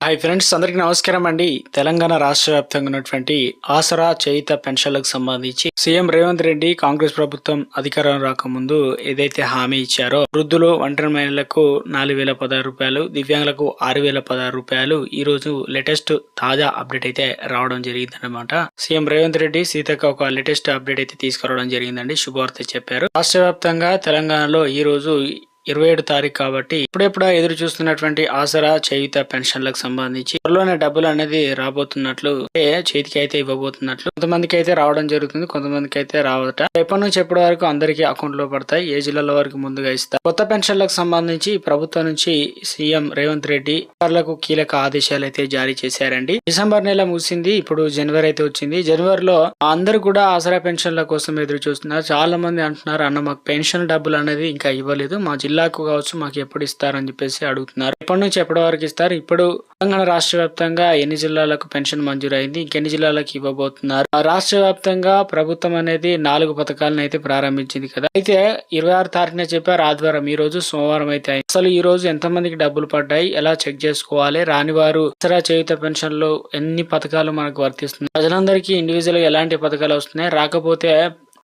Hi friends అందరికీ నమస్కారం అండి. తెలంగాణ రాష్ట్ర వ్యాప్తంగా ఉన్నటువంటి ఆసరా చేయిత పెన్షన్లకు సంబంధించి సీఎం రేవంత్ రెడ్డి కాంగ్రెస్ ప్రభుత్వం అధికారం రాకముందు ఏదైతే హామీ ఇచ్చారో వృద్ధులు ఒంటరి మహిళలకు నాలుగు వేల పదహారు రూపాయలు దివ్యాంగులకు ఆరు వేల పదహారు రూపాయలు ఈ రోజు లేటెస్ట్ తాజా అప్డేట్ అయితే రావడం జరిగింది అనమాట సీఎం రేవంత్ రెడ్డి సీతక్క ఒక లేటెస్ట్ అప్డేట్ అయితే తీసుకురావడం జరిగిందండి శుభవార్త చెప్పారు. రాష్ట్ర వ్యాప్తంగా తెలంగాణలో ఈ రోజు ఇరవై ఏడు తారీఖు కాబట్టి ఇప్పుడెప్పుడు ఎదురు చూస్తున్నటువంటి ఆసరా చేయుత పెన్షన్లకు సంబంధించి త్వరలోనే డబ్బులు అనేది రాబోతున్నట్లు చేతికి అయితే ఇవ్వబోతున్నట్లు కొంతమందికి అయితే రావడం జరుగుతుంది కొంతమందికి అయితే రావట. ఎప్పటి నుంచి ఎప్పటి వరకు అందరికీ అకౌంట్లో పడతాయి ఏ జిల్లాల వరకు ముందుగా ఇస్తారు? కొత్త పెన్షన్లకు సంబంధించి ప్రభుత్వం నుంచి సీఎం రేవంత్ రెడ్డి అధికారులకు కీలక ఆదేశాలు అయితే జారీ చేశారండి. డిసెంబర్ నెల ముగిసింది ఇప్పుడు జనవరి అయితే వచ్చింది. జనవరిలో అందరూ కూడా ఆసరా పెన్షన్ల కోసం ఎదురు చూస్తున్నారు. చాలా మంది అంటున్నారు అన్న మాకు పెన్షన్ డబ్బులు అనేది ఇంకా ఇవ్వలేదు మా జిల్లాకు కావచ్చు మాకు ఎప్పుడు ఇస్తారని చెప్పేసి అడుగుతున్నారు. ఎప్పటి నుంచి ఎప్పటి వరకు ఇస్తారు? ఇప్పుడు తెలంగాణ రాష్ట్ర వ్యాప్తంగా ఎన్ని జిల్లాలకు పెన్షన్ మంజూరైంది? ఇంకెన్ని జిల్లాలకు ఇవ్వబోతున్నారు? ఆ రాష్ట్ర వ్యాప్తంగా ప్రభుత్వం అనేది నాలుగు పథకాలను అయితే ప్రారంభించింది కదా. అయితే ఇరవై ఆరు తారీఖున చెప్పారు. ఆదివారం ఈ రోజు సోమవారం అయితే అసలు ఈ రోజు ఎంత మందికి డబ్బులు పడ్డాయి? ఎలా చెక్ చేసుకోవాలి? రాని వారు దసరా చేయుత పెన్షన్లు ఎన్ని పథకాలు మనకు వర్తిస్తున్నాయి? ప్రజలందరికీ ఇండివిజువల్ ఎలాంటి పథకాలు వస్తున్నాయి? రాకపోతే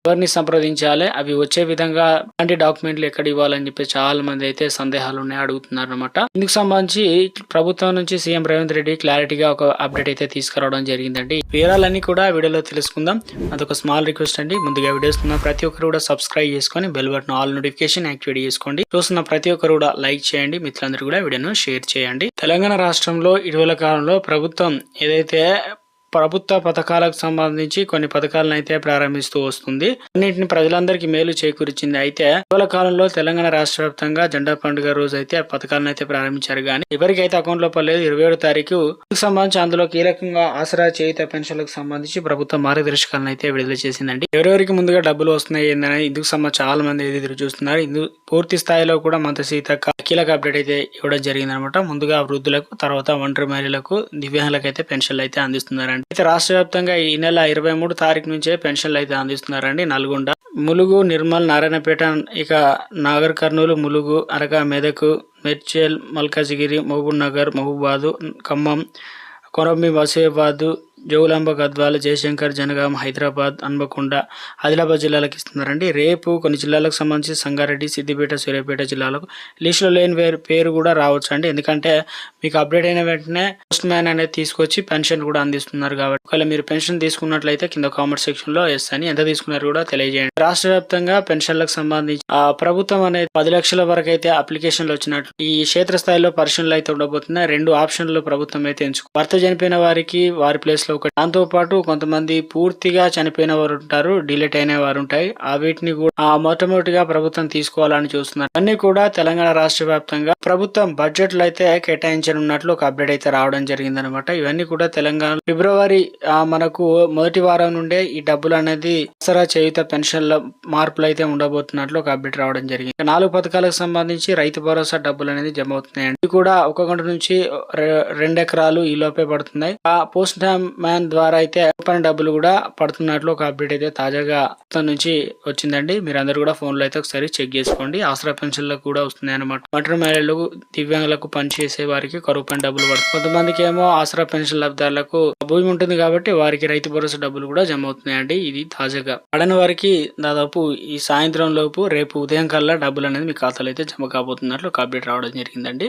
ఎవరిని సంప్రదించాలి? అవి వచ్చే విధంగా అలాంటి డాక్యుమెంట్లు ఎక్కడ ఇవ్వాలని చెప్పి చాలా మంది అయితే సందేహాలు ఉన్నాయి అడుగుతున్నారు అనమాట ఇందుకు సంబంధించి ప్రభుత్వం నుంచి సీఎం రేవంత్ రెడ్డి క్లారిటీగా ఒక అప్డేట్ అయితే తీసుకురావడం జరిగిందండి. వివరాలన్నీ కూడా వీడియోలో తెలుసుకుందాం. అదొక స్మాల్ రిక్వెస్ట్ అండి. ముందుగా వీడియోస్ ఉన్న ప్రతి ఒక్కరు కూడా సబ్స్క్రైబ్ చేసుకొని bell button all notification activate చేసుకోండి. చూస్తున్న ప్రతి ఒక్కరు కూడా లైక్ చేయండి. మిత్రులందరూ కూడా వీడియోను షేర్ చేయండి. తెలంగాణ రాష్ట్రంలో ఇటీవల కాలంలో ప్రభుత్వం ఏదైతే ప్రభుత్వ పథకాలకు సంబంధించి కొన్ని పథకాలను అయితే ప్రారంభిస్తూ వస్తుంది. అన్నింటిని ప్రజలందరికీ మేలు చేకూర్చింది అయితే ఇటీవల కాలంలో తెలంగాణ రాష్ట్ర వ్యాప్తంగా జెండా పండుగ రోజు అయితే ఆ పథకాలను అయితే ప్రారంభించారు. కానీ ఎవరికైతే అకౌంట్లో పడలేదు. ఇరవై ఏడు తారీఖు సంబంధించి అందులో కీలకంగా ఆసరా చేయుత పెన్షన్లకు సంబంధించి ప్రభుత్వం మార్గదర్శకాలను అయితే విడుదల చేసిందండి. ఎవరెవరికి ముందుగా డబ్బులు వస్తున్నాయి ఏందని ఇందుకు సంబంధించి చాలా మంది ఎదురు చూస్తున్నారు. ఇందు పూర్తి స్థాయిలో కూడా మంత్రి సీతక్క కీలక అప్డేట్ అయితే ఇవ్వడం జరిగింది అనమాట ముందుగా వృద్ధులకు తర్వాత ఒంటరి మహిళలకు దివ్యాంగులకు అయితే పెన్షన్లు అయితే అందిస్తున్నారండి. అయితే రాష్ట్ర వ్యాప్తంగా ఈ నెల ఇరవై మూడు తారీఖు నుంచే పెన్షన్లు అయితే అందిస్తున్నారండి నల్గొండ. ములుగు నిర్మల్ నారాయణపేట ఇక నాగర్ కర్నూలు ములుగు అనగా మెదక్ మెర్చేల్ మల్కాజిగిరి మహబూబ్ నగర్ మహబూబాదు ఖమ్మం కొరమి వసీబాద్ జోగులాంబ గద్వాల జయశంకర్ జనగాం హైదరాబాద్ హన్మకొండ ఆదిలాబాద్ జిల్లాలకు ఇస్తున్నారండి. రేపు కొన్ని జిల్లాలకు సంబంధించి సంగారెడ్డి సిద్దిపేట సూర్యాపేట జిల్లాలకు లిస్టులో లేని పేరు కూడా రావచ్చు అండి ఎందుకంటే మీకు అప్డేట్ అయిన వెంటనే పోస్ట్ మ్యాన్ అనేది తీసుకొచ్చి పెన్షన్ కూడా అందిస్తున్నారు కాబట్టి. ఒకవేళ మీరు పెన్షన్ తీసుకున్నట్లయితే కింద కామెంట్ సెక్షన్లో ఎస్ అని ఎంత తీసుకున్నారు కూడా తెలియజేయండి. రాష్ట్ర వ్యాప్తంగా పెన్షన్లకు సంబంధించి ఆ ప్రభుత్వం అనేది పది లక్షల వరకు అయితే అప్లికేషన్లు వచ్చినట్లు ఈ క్షేత్రస్థాయిలో పరిశీలనలు అయితే ఉండబోతున్నాయి. రెండు ఆప్షన్లు ప్రభుత్వం అయితే ఎంచుకో భర్త చనిపోయిన వారికి వారి ప్లేస్ లో ఒకటి దాంతో పాటు కొంతమంది పూర్తిగా చనిపోయిన వారు ఉంటారు డిలీట్ అయిన వారు ఉంటాయి. ఆ వీటిని కూడా మొట్టమొదటిగా ప్రభుత్వం తీసుకోవాలని చూస్తున్నారు. అన్ని కూడా తెలంగాణ రాష్ట్ర వ్యాప్తంగా ప్రభుత్వం బడ్జెట్లు అయితే కేటాయించనున్నట్లు ఒక అప్డేట్ అయితే రావడం జరిగిందనమాట ఇవన్నీ కూడా తెలంగాణ ఫిబ్రవరి మనకు మొదటి వారం నుండే ఈ డబ్బులు అనేది దసరా చేయుత పెన్షన్ల మార్పులు అయితే ఉండబోతున్నట్లు ఒక అప్డేట్ రావడం జరిగింది. నాలుగు పథకాలకు సంబంధించి రైతు భరోసా డబ్బులు అనేది జమ అవుతున్నాయండి. ఇది కూడా ఒక గంట నుంచి రె- రెండు ఎకరాలు ఈ లోపే పడుతున్నాయి. ఆ పోస్ట్ మ్యాన్ ద్వారా అయితే రూపాయల డబ్బులు కూడా పడుతున్నట్లు ఒక అప్డేట్ అయితే తాజాగా ప్రభుత్వం నుంచి వచ్చిందండి. మీరు అందరు కూడా ఫోన్లో అయితే ఒకసారి చెక్ చేసుకోండి. ఆసరా పెన్షన్లకు కూడా వస్తున్నాయి అనమాట ఒంటరి మహిళలకు దివ్యాంగులకు పనిచేసే వారికి ఒక పని డబ్బులు పడుతుంది. కొంతమందికి ఏమో ఆసరా పెన్షన్ లబ్ధారులకు భూమి ఉంటుంది కాబట్టి వారికి రైతు భరోసా డబ్బులు కూడా జమ అవుతున్నాయండి. ఇది తాజాగా. పడని వారికి దాదాపు ఈ సాయంత్రం లోపు రేపు ఉదయం కల్లా డబ్బులు అనేది మీ ఖాతాలో అయితే జమ కాబోతున్నట్లు ఒక అప్డేట్ రావడం జరిగిందండి.